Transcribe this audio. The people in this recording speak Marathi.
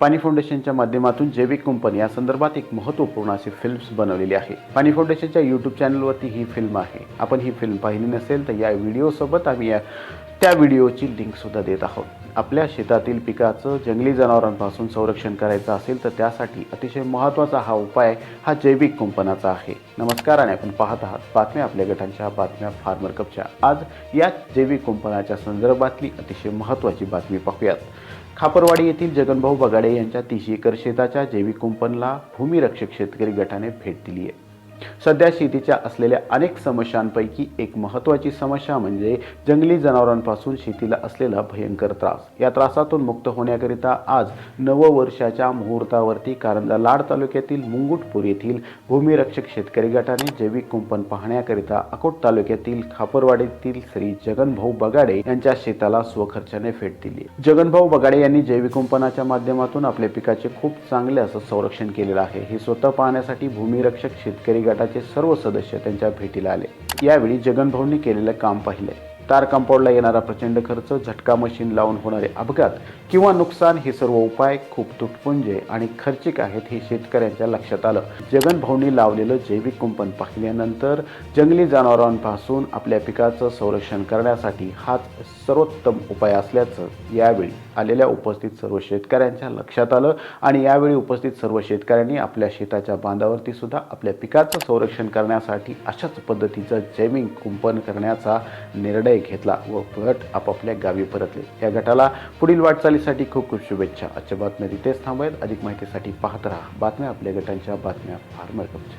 पाणी फाउंडेशनच्या माध्यमातून जैविक कुंपन या संदर्भात एक महत्त्वपूर्ण अशी फिल्म्स बनवलेली आहे. पाणी फाउंडेशनच्या यूट्यूब चॅनलवरती ही फिल्म आहे. आपण ही फिल्म पाहिली नसेल तर या व्हिडिओसोबत आम्ही या त्या व्हिडिओची लिंकसुद्धा देत आहोत. आपल्या शेतातील पिकाचं जंगली जनावरांपासून संरक्षण करायचं असेल तर त्यासाठी अतिशय महत्त्वाचा हा उपाय हा जैविक कुंपणाचा आहे. नमस्कार आणि आपण पाहत आहात बातम्या आपल्या गटांच्या बातम्या फार्मर कपच्या. आज या जैविक कुंपणाच्या संदर्भातली अतिशय महत्त्वाची बातमी पाहूयात. खापरवाडी येथील जगनभाऊ बगाडे यांच्या तीस एकर शेताच्या जैविक कुंपणला भूमिरक्षक शेतकरी गटाने भेट दिली आहे सध्या शेतीच्या असलेल्या अनेक समस्यांपैकी एक महत्त्वाची समस्या म्हणजे जंगली जनावरांपासून शेतीला असलेला भयंकर त्रास. या त्रासातून मुक्त होण्याकरिता आज नववर्षाच्या मुहूर्तावरती कारंजा लाड तालुक्यातील मुंगुटपूर येथील भूमिरक्षक शेतकरी गटाने जैविक कुंपण पाहण्याकरिता अकोट तालुक्यातील खापरवाडीतील श्री जगनभाऊ बगाडे यांच्या शेताला स्वखर्चाने भेट दिली. जगनभाऊ बगाडे यांनी जैविक कुंपणाच्या माध्यमातून आपल्या पिकाचे खूप चांगले असं संरक्षण केलेलं आहे. हे स्वतः पाहण्यासाठी भूमिरक्षक शेतकरी गट गटाचे सर्व सदस्य त्यांच्या भेटीला आले. यावेळी जगनभाऊंनी केलेलं काम पाहिले तार कंपाऊंडला येणारा प्रचंड खर्च झटका मशीन लावून होणारे अपघात किंवा नुकसान हे सर्व उपाय खूप तुटपुंजे आणि खर्चिक आहेत हे शेतकऱ्यांच्या लक्षात आलं. जगन लावलेलं जैविक कुंपण पाहिल्यानंतर जंगली जनावरांपासून आपल्या पिकाचं संरक्षण करण्यासाठी हाच सर्वोत्तम उपाय असल्याचं यावेळी आलेल्या उपस्थित सर्व शेतकऱ्यांच्या लक्षात आलं आणि यावेळी उपस्थित सर्व शेतकऱ्यांनी आपल्या शेताच्या बांधावरती सुद्धा आपल्या पिकाचं संरक्षण करण्यासाठी अशाच पद्धतीचं जैविक कुंपण करण्याचा निर्णय घेतला व गट आपापल्या गावी परतले. या गटाला पुढील वाटचालीसाठी खूप खूप शुभेच्छा. आजच्या बातम्या तिथेच थांबवेल अधिक माहितीसाठी पाहत राहा. बातम्या आपल्या गटांच्या बातम्या फार मरकमच्या